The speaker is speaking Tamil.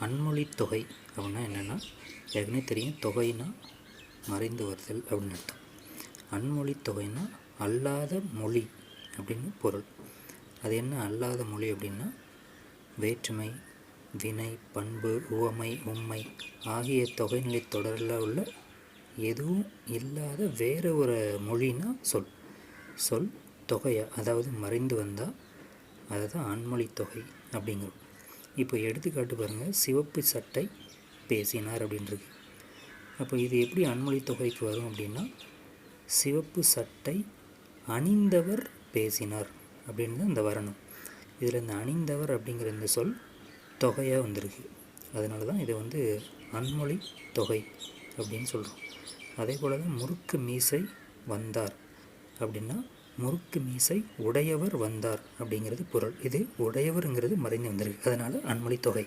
அன்மொழி தொகை அப்படின்னா என்னென்னா ஏற்கனவே தெரியும் தொகைனா மறைந்து வருதல் அப்படின்னு அர்த்தம். அன்மொழி தொகைனா அல்லாத மொழி அப்படின்னு பொருள். அது என்ன அல்லாத மொழி அப்படின்னா வேற்றுமை வினை பண்பு உவமை உண்மை ஆகிய தொகைநிலை தொடரில் உள்ள எதுவும் இல்லாத வேறு ஒரு மொழினா சொல். சொல் தொகையை? அதாவது மறைந்து வந்தால் அதுதான் அன்மொழி தொகை அப்படிங்கிறோம். இப்போ எடுத்துக்காட்டு பாருங்கள் சிவப்பு சட்டை பேசினார் அப்படின்றது. அப்போ இது எப்படி அன்மொழி தொகைக்கு வரும் அப்படின்னா சிவப்பு சட்டை அணிந்தவர் பேசினார் அப்படின்னு தான் இந்த வரணும். இதில் இந்த அணிந்தவர் அப்படிங்கிற இந்த சொல் தொகையாக வந்திருக்கு. அதனால தான் இதை வந்து அன்மொழி தொகை அப்படின்னு சொல்கிறோம் அதே போல் தான் முறுக்கு மீசை வந்தார் அப்படின்னா முறுக்கு மீசை உடையவர் வந்தார் அப்படிங்கிறது பொருள். இது உடையவருங்கிறது மறைந்து வந்திருக்கு. அதனால் அன்மொழி தொகை